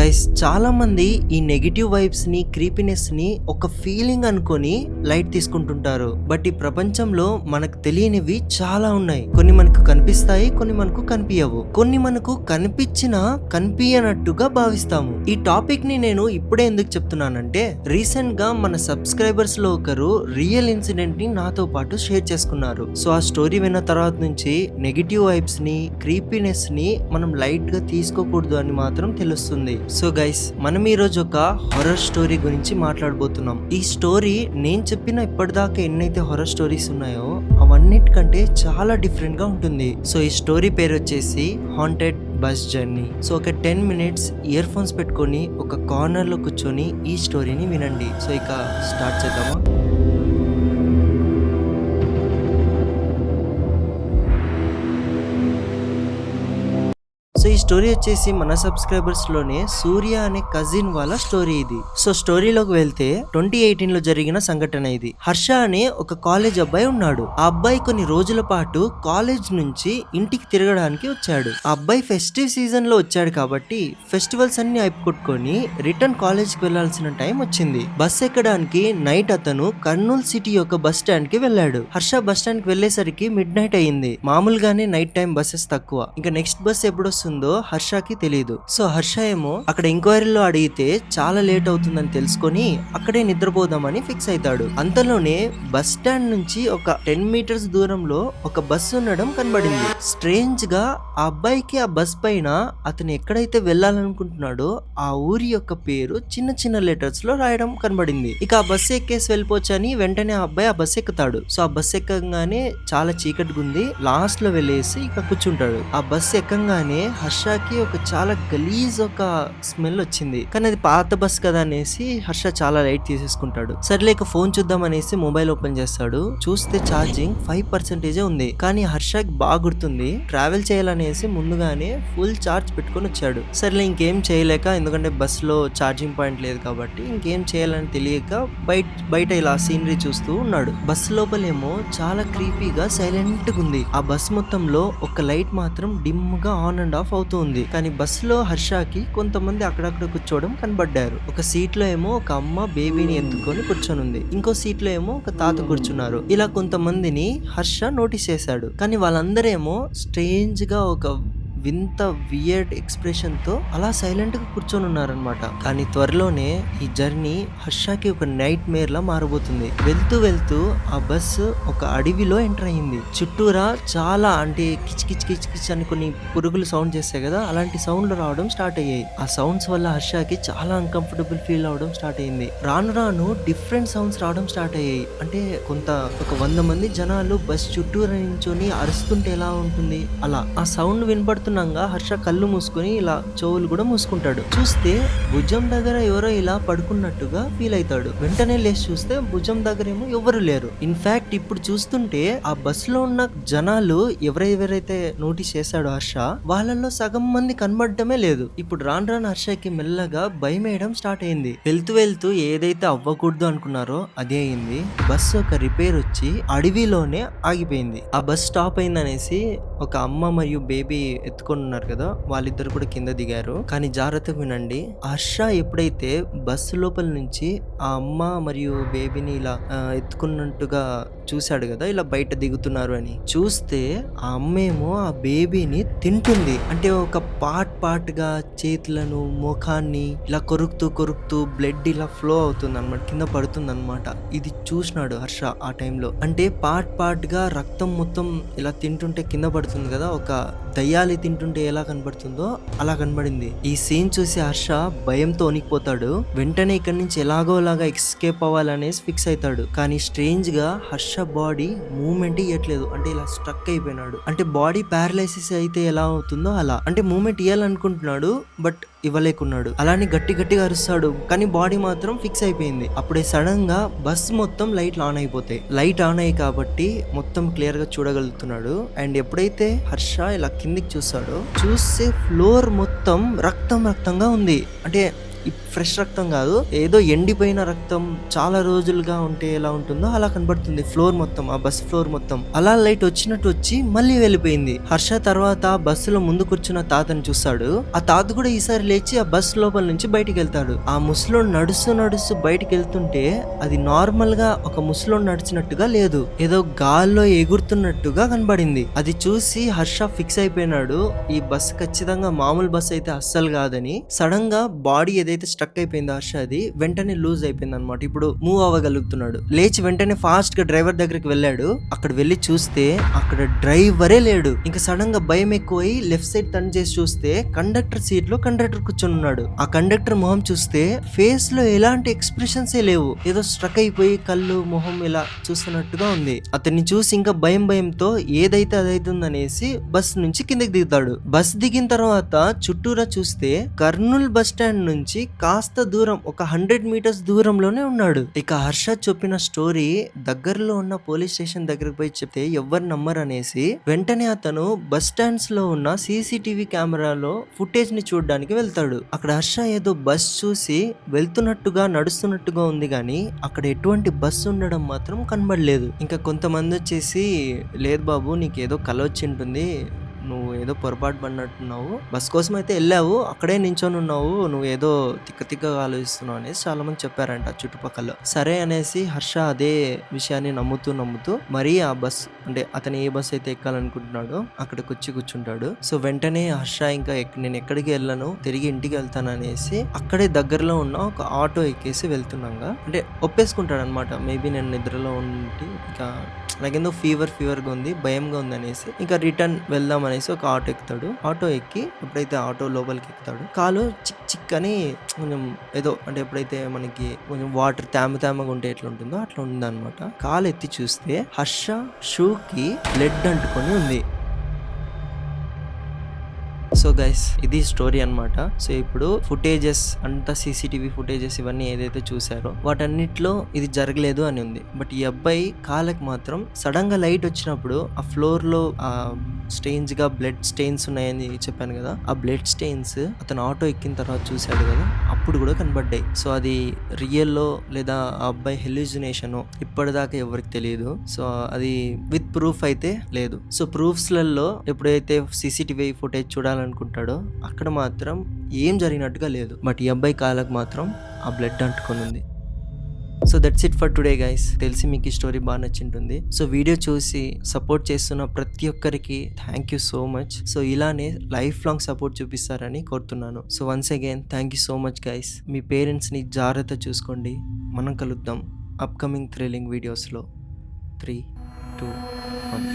Guys చాలా మంది ఈ నెగిటివ్ వైబ్స్ని ని ఒక ఫీలింగ్ అనుకొని లైట్ తీసుకుంటుంటారు. బట్ ఈ ప్రపంచంలో మనకు తెలియనివి చాలా ఉన్నాయి. కొన్ని మనకు కనిపిస్తాయి కొన్ని మనకు కనిపించవు కొన్ని మనకు కనిపించినా కనిపించనట్టుగా భావిస్తాము. ఈ టాపిక్ని నేను ఇప్పుడే ఎందుకు చెప్తున్నానంటే రీసెంట్గా మన సబ్స్క్రైబర్స్లో ఒకరు రియల్ ఇన్సిడెంట్ని నాతో పాటు షేర్ చేసుకున్నారు. సో ఆ స్టోరీ విన్న తర్వాత నుంచి నెగిటివ్ వైబ్స్ని క్రీపీనెస్ని మనం లైట్గా తీసుకోకూడదు అని మాత్రం తెలుస్తుంది. సో గైస్ మనం ఈ రోజు ఒక హొరర్ స్టోరీ గురించి మాట్లాడబోతున్నాం. ఈ స్టోరీ నేను చెప్పిన ఇప్పటిదాకా ఎన్నైతే హొరర్ స్టోరీస్ ఉన్నాయో అవన్నిటికంటే చాలా డిఫరెంట్గా ఉంటుంది. సో ఈ స్టోరీ పేరు వచ్చేసి హాంటెడ్ బస్ జర్నీ సో ఒక టెన్ మినిట్స్ ఇయర్ ఫోన్స్ పెట్టుకొని ఒక కార్నర్లో కూర్చొని ఈ స్టోరీని వినండి. సో ఇక స్టార్ట్ చేద్దామా? సో ఈ స్టోరీ వచ్చేసి మన సబ్స్క్రైబర్స్లోనే సూర్య అనే కజిన్ వాళ్ళ స్టోరీ ఇది. సో స్టోరీలోకి వెళ్తే ట్వంటీ ఎయిటీన్లో జరిగిన సంఘటన ఇది. హర్ష అనే ఒక కాలేజ్ అబ్బాయి ఉన్నాడు. ఆ అబ్బాయి కొన్ని రోజుల పాటు కాలేజ్ నుంచి ఇంటికి తిరగడానికి వచ్చాడు. ఆ అబ్బాయి ఫెస్టివ్ సీజన్లో వచ్చాడు కాబట్టి ఫెస్టివల్స్ అన్ని అయిపోగొట్టుకొని రిటర్న్ కాలేజ్కి వెళ్ళాల్సిన టైం వచ్చింది. బస్ ఎక్కడానికి నైట్ అతను కర్నూలు సిటీ యొక్క బస్ స్టాండ్కి వెళ్ళాడు. హర్ష బస్ స్టాండ్కి వెళ్ళేసరికి మిడ్ నైట్ అయింది మామూలుగానే నైట్ టైం బస్సెస్ తక్కువ. ఇంకా నెక్స్ట్ బస్ ఎప్పుడు వస్తుంది హర్షకి తెలియదు సో హర్ష ఏమో అక్కడ ఎంక్వైరీలో అడిగితే చాలా లేట్ అవుతుందని తెలుసుకొని అక్కడే నిద్రపోదామని ఫిక్స్ అవుతాడు అంతలోనే బస్ స్టాండ్ నుంచి ఒక టెన్ మీటర్స్ దూరంలో ఒక బస్ ఉండడం కనబడింది. స్ట్రేంజ్గా ఆ అబ్బాయికి ఆ బస్ పైన అతను ఎక్కడైతే వెళ్ళాలనుకుంటున్నాడో ఆ ఊరి యొక్క పేరు చిన్న చిన్న లెటర్స్లో రాయడం కనబడింది. ఇక ఆ బస్ ఎక్కేసి వెళ్ళిపోవచ్చు అని వెంటనే ఆ అబ్బాయి ఆ బస్ ఎక్కుతాడు. సో ఆ బస్ ఎక్కగానే చాలా చీకటిగా ఉంది లాస్ట్లో వెళ్ళేసి ఇక కూర్చుంటాడు. ఆ బస్ ఎక్కంగానే హర్షకి ఒక చాలా గలీజ్ ఒక స్మెల్ వచ్చింది. కానీ అది పాత బస్ కదా అనేసి హర్ష చాలా లైట్ తీసేసుకుంటాడు. సరేలేక ఫోన్ చూద్దాం అనేసి మొబైల్ ఓపెన్ చేస్తాడు. చూస్తే ఛార్జింగ్ ఫైవ్ పర్సెంటేజే ఉంది. కానీ హర్షకి బాగా గుర్తుంది. ట్రావెల్ చేయాలనేసి ముందుగానే ఫుల్ ఛార్జ్ పెట్టుకొని వచ్చాడు. సర్లే ఇంకేం చేయలేక ఎందుకంటే బస్లో ఛార్జింగ్ పాయింట్ లేదు కాబట్టి ఇంకేం చేయాలని తెలియక బయట బయట ఇలా సీనరీ చూస్తూ ఉన్నాడు. బస్ లోపలేమో చాలా క్రీపీగా సైలెంట్గా ఉంది. ఆ బస్ మొత్తంలో ఒక లైట్ మాత్రం డిమ్గా ఆన్ అండ్ ఆఫ్ అవుతూ ఉంది కానీ బస్లో హర్షకి కొంతమంది అక్కడక్కడ కూర్చోవడం కనబడ్డారు. ఒక సీట్లో ఏమో ఒక అమ్మ బేబీని ఎత్తుకొని కూర్చొని ఉంది ఇంకో సీట్లో ఏమో ఒక తాత కూర్చున్నారు. ఇలా కొంతమందిని హర్ష నోటీస్ చేశాడు. కానీ వాళ్ళందరేమో స్ట్రేంజ్గా ఒక వింత వియర్డ్ ఎక్స్ప్రెషన్తో అలా సైలెంట్గా కూర్చొని ఉన్నారనమాట కానీ త్వరలోనే ఈ జర్నీ హర్షాకి ఒక నైట్ మేర్ లా మారబోతుంది. వెళ్తూ వెళ్తూ ఆ బస్సు ఒక అడవిలో ఎంటర్ అయింది చుట్టూరా చాలా అంటే కిచ్ కిచ్ కిచ్ కిచ్ అని కొన్ని పురుగులు సౌండ్ చేస్తాయి కదా అలాంటి సౌండ్లు రావడం స్టార్ట్ అయ్యాయి. ఆ సౌండ్స్ వల్ల హర్షకి చాలా అన్కంఫర్టబుల్ ఫీల్ అవడం స్టార్ట్ అయింది రాను రాను డిఫరెంట్ సౌండ్స్ రావడం స్టార్ట్ అయ్యాయి. అంటే కొంత ఒక వంద మంది జనాలు బస్ చుట్టూరా నించొని అరుస్తుంటే ఎలా ఉంటుంది? అలా ఆ సౌండ్ వినపడుతున్నాగా హర్ష కళ్ళు మూసుకొని ఇలా చెవులు కూడా మూసుకుంటాడు. చూస్తే భుజం దగ్గర ఎవరో ఇలా పడుకున్నట్టుగా ఫీల్ అవుతాడు. వెంటనే లేచి చూస్తే భుజం దగ్గర ఏమో ఎవరు లేరు ఇన్ఫాక్ట్ ఇప్పుడు చూస్తుంటే ఆ బస్లో ఉన్న జనాలు ఎవరెవరైతే నోటీస్ చేశాడో హర్ష వాళ్ళల్లో సగం మంది కనబడటమే లేదు. ఇప్పుడు రాను రాను హర్షకి మెల్లగా భయం వేయడం స్టార్ట్ అయింది. వెళ్తూ వెళ్తూ ఏదైతే అవ్వకూడదు అనుకున్నారో అదే అయింది. బస్ ఒక రిపేర్ వచ్చి అడవిలోనే ఆగిపోయింది. ఆ బస్ స్టాప్ అయిందనేసి ఒక అమ్మ మరియు బేబీ ఎత్తుకొని ఉన్నారు కదా వాళ్ళిద్దరు కూడా కింద దిగారు. కానీ జాగ్రత్తగా వినండి హర్ష ఎప్పుడైతే బస్సు లోపల నుంచి ఆ అమ్మ మరియు బేబీని ఇలా ఎత్తుకున్నట్టుగా చూశాడు కదా ఇలా బయట దిగుతున్నారు అని. చూస్తే ఆ అమ్మేమో ఆ బేబీని తింటుంది. అంటే ఒక పార్ట్ పార్ట్గా చేతులను ముఖాన్ని ఇలా కొరుకుతూ కొరుకుతూ బ్లడ్ ఇలా ఫ్లో అవుతుంది అనమాట కింద పడుతుంది అనమాట ఇది చూసినాడు హర్ష ఆ టైంలో. అంటే పార్ట్ పార్ట్గా రక్తం మొత్తం ఇలా తింటుంటే కింద పడుతుంది కదా ఒక దయ్యాలి తింటుంటే ఎలా కనబడుతుందో అలా కనబడింది. ఈ సీన్ చూసి హర్ష భయంతో వణికిపోతాడు. వెంటనే ఇక్కడి నుంచి ఎలాగోలాగా ఎస్కేప్ అవ్వాలనేసి ఫిక్స్ అవుతాడు. కానీ స్ట్రేంజ్గా హర్ష బాడీ మూమెంట్ ఇవ్వట్లేదు అంటే ఇలా స్ట్రక్ అయిపోయినాడు. అంటే బాడీ పారలైసిస్ అయితే ఎలా అవుతుందో అలా. అంటే మూమెంట్ ఇవ్వాలనుకుంటున్నాడు బట్ ఇవ్వలేకున్నాడు. అలానే గట్టి గట్టిగా అరుస్తాడు. కానీ బాడీ మాత్రం ఫిక్స్ అయిపోయింది. అప్పుడే సడన్గా బస్ మొత్తం లైట్లు ఆన్ అయిపోతాయి. లైట్ ఆన్ అయ్యి కాబట్టి మొత్తం క్లియర్గా చూడగలుగుతున్నాడు. అండ్ ఎప్పుడైతే హర్ష ఇలా కిందికి చూస్తాడో చూస్తే ఫ్లోర్ మొత్తం రక్తం రక్తంగా ఉంది. అంటే ఫ్రెష్ రక్తం కాదు ఏదో ఎండిపోయిన రక్తం చాలా రోజులుగా ఉంటే ఎలా ఉంటుందో అలా కనబడుతుంది. ఫ్లోర్ మొత్తం ఆ బస్ ఫ్లోర్ మొత్తం. అలా లైట్ వచ్చినట్టు వచ్చి మళ్ళీ వెళ్ళిపోయింది. హర్ష తర్వాత బస్సులో ముందు కూర్చున్న తాతని చూస్తాడు. ఆ తాత కూడా ఈసారి లేచి ఆ బస్ లోపల నుంచి బయటికి వెళ్తాడు. ఆ ముసలో నడుస్తూ నడుస్తూ బయటికి వెళ్తుంటే అది నార్మల్గా ఒక ముసలో నడిచినట్టుగా లేదు. ఏదో గాల్లో ఎగురుతున్నట్టుగా కనబడింది. అది చూసి హర్ష ఫిక్స్ అయిపోయినాడు. ఈ బస్ ఖచ్చితంగా మామూలు బస్ అయితే అస్సలు కాదని. సడన్గా బాడీ ఏదైతే స్ట్రక్ అయిపోయింది హర్ష అది వెంటనే లూజ్ అయిపోయింది అనమాట ఇప్పుడు మూవ్ అవ్వగలుగుతున్నాడు. లేచి వెంటనే ఫాస్ట్గా డ్రైవర్ దగ్గరికి వెళ్ళాడు. అక్కడ వెళ్ళి చూస్తే అక్కడ డ్రైవరే లేడు. ఇంకా సడన్గా భయం ఎక్కువై లెఫ్ట్ సైడ్ టర్న్ చేసి చూస్తే కండక్టర్ సీట్లో కండక్టర్ కూర్చొని ఉన్నాడు. ఆ కండక్టర్ మొహం చూస్తే ఫేస్లో ఎలాంటి ఎక్స్ప్రెషన్స్ ఏ లేవు. ఏదో స్ట్రక్ అయిపోయి కళ్ళు మొహం ఇలా చూస్తున్నట్టుగా ఉంది. అతన్ని చూసి ఇంకా భయం భయంతో ఏదైతే అదైతుందనేసి బస్ నుంచి కిందకి దిగుతాడు. బస్ దిగిన తర్వాత చుట్టూరా చూస్తే కర్నూల్ బస్ స్టాండ్ నుంచి కాస్త దూరం ఒక హండ్రెడ్ మీటర్స్ దూరంలోనే ఉన్నాడు. ఇక హర్ష చెప్పిన స్టోరీ దగ్గరలో ఉన్న పోలీస్ స్టేషన్ దగ్గరకు పోయి చెప్తే ఎవరు నమ్మరు అనేసి వెంటనే అతను బస్ స్టాండ్స్లో ఉన్న సీసీటీవీ కెమెరాలో ఫుటేజ్ని చూడడానికి వెళ్తాడు. అక్కడ హర్ష ఏదో బస్ చూసి వెళ్తున్నట్టుగా నడుస్తున్నట్టుగా ఉంది కానీ అక్కడ ఎటువంటి బస్ ఉండడం మాత్రం కనబడలేదు. ఇంకా కొంతమంది వచ్చేసి లేదు బాబు నీకు ఏదో కల వచ్చి ఉంటుంది నువ్వు ఏదో పొరపాటు పడినట్టున్నావు. బస్ కోసం అయితే వెళ్ళావు అక్కడే నించొని ఉన్నావు నువ్వు ఏదో తిక్క తిక్కగా ఆలోచిస్తున్నావు అనేసి చాలా మంది చెప్పారంట చుట్టుపక్కల. సరే అనేసి హర్ష అదే విషయాన్ని నమ్ముతూ నమ్ముతూ మరీ ఆ బస్ అంటే అతను ఏ బస్ అయితే ఎక్కాలనుకుంటున్నాడో అక్కడికి వచ్చి కూర్చుంటాడు. సో వెంటనే హర్ష ఇంకా ఎక్- నేను ఎక్కడికి వెళ్ళను తిరిగి ఇంటికి వెళ్తాను అనేసి అక్కడే దగ్గరలో ఉన్న ఒక ఆటో ఎక్కేసి వెళ్తున్నాగా. అంటే ఒప్పేసుకుంటాడు అనమాట మేబీ నేను నిద్రలో ఉండి ఇంకా నాకేందో ఫీవర్ ఫీవర్గా ఉంది భయంగా ఉంది అనేసి. ఇంకా రిటర్న్ వెళ్దాం అనేసి ఒక ఆటో ఎక్కుతాడు. ఆటో ఎక్కి ఎప్పుడైతే ఆటో లోపలికి ఎక్కుతాడు కాలు చిక్ చిక్ అని కొంచెం ఏదో అంటే ఎప్పుడైతే మనకి కొంచెం వాటర్ తేమ తేమగా ఉంటే ఎట్లా ఉంటుందో అట్లా ఉందన్నమాట. కాలు ఎత్తి చూస్తే హర్ష షూకి బ్లడ్ అంటుకొని ఉంది. సో గైస్ ఇది స్టోరీ అన్నమాట. సో ఇప్పుడు ఫుటేజెస్ అంతా సీసీటీవీ ఫుటేజెస్ ఇవన్నీ ఏదైతే చూసారో వాటన్నిటిలో ఇది జరగలేదు అని ఉంది. బట్ ఈ అబ్బాయి కాళ్ళకి మాత్రం సడన్గా లైట్ వచ్చినప్పుడు ఆ ఫ్లోర్లో ఆ స్టెయిన్స్గా బ్లడ్ స్టెయిన్స్ ఉన్నాయని చెప్పాను కదా ఆ బ్లడ్ స్టెయిన్స్ అతను ఆటో ఎక్కిన తర్వాత చూశాడు కదా అప్పుడు కూడా కనబడ్డాయి. సో అది రియల్లో లేదా ఆ అబ్బాయి హెల్యూజినేషన్ ఇప్పటిదాకా ఎవరికి తెలియదు. సో అది విత్ ప్రూఫ్ అయితే లేదు. సో ప్రూఫ్స్లలో ఎప్పుడైతే సీసీటీవీ ఫుటేజ్ చూడాలనుకుంటాడో అక్కడ మాత్రం ఏం జరిగినట్టుగా లేదు. బట్ ఈ అబ్బాయి కాళ్ళకు మాత్రం ఆ బ్లడ్ అంటుకొని ఉంది. So that's it for today guys తెలిసి మీకు ఈ స్టోరీ బాగా నచ్చింటుంది. సో వీడియో చూసి సపోర్ట్ చేస్తున్న ప్రతి ఒక్కరికి thank you so much so ఇలానే లైఫ్ లాంగ్ సపోర్ట్ చూపిస్తారని కోరుతున్నాను. So once again thank you so much guys మీ పేరెంట్స్ని జాగ్రత్త చూసుకోండి. మనం కలుద్దాం అప్కమింగ్ థ్రిల్లింగ్ వీడియోస్లో త్రీ టూ వన్